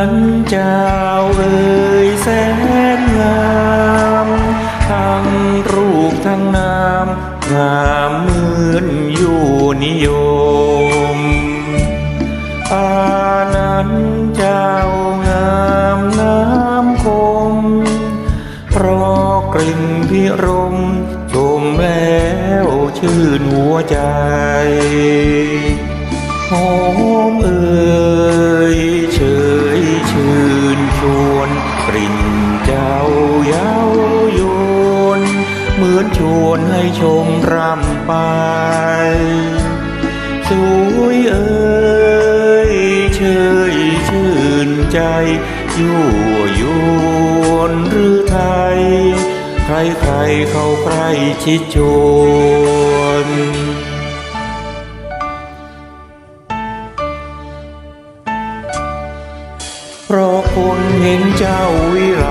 นั้นเจ้าเอ่ยแสนงามทั้งรูปทั้งนามงามเหมือนอยู่นิยมป่านั้นเจ้างามน้ำคม เพราะกลิ่นพิรมชมแล้วชื่นหัวใจหอมเอ่ย รำไป สวยเอ้ยเชยชื่นใจ ยั่วยวนหรือไทย ใครใครเขาใครชิดชวน เพราะคนเห็นเจ้าวิไล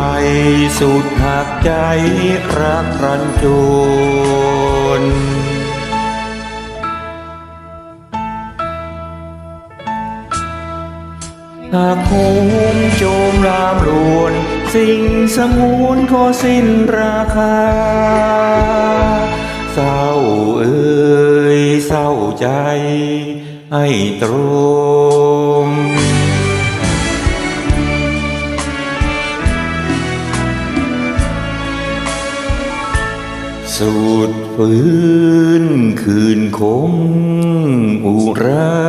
สุดหักใจรักรันจวนหากโหมโจมรามลวน สิ่งสงวนก็สิ้นราคา เศร้าเอ่ยเศร้าใจ ให้ตรู ดฝืนคืนคมอุรา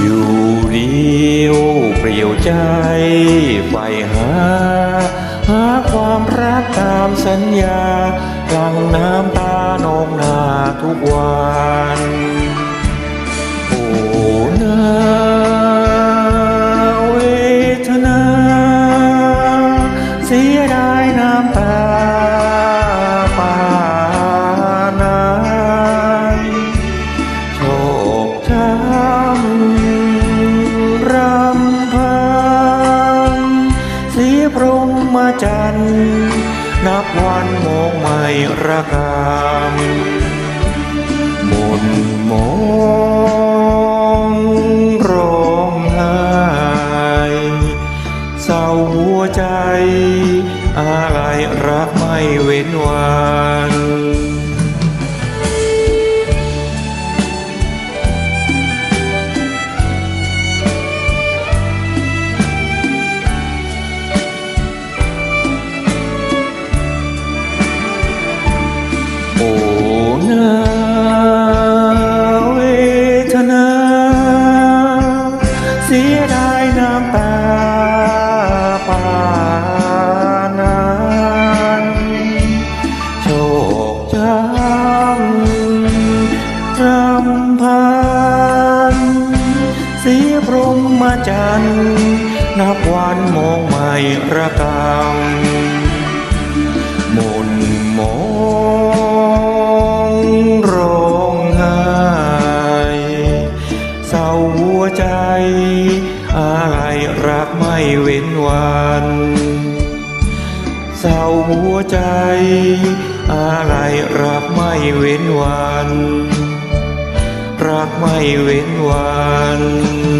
อยู่เดียวเปลี่ยวใจใฝ่หา หาความรักตามสัญญาหลังน้ำตานองนาทุกวัน นับวันมองไม่ระกำหมนมอง สียพรหมาจันนับวันมองไม่ระกำมนมองร้องไห้เศร้าหัวใจ อะไรรักไม่เว้นวันเศร้าหัวใจ อะไรรักไม่เว้นวัน รักไม่เว้นวัน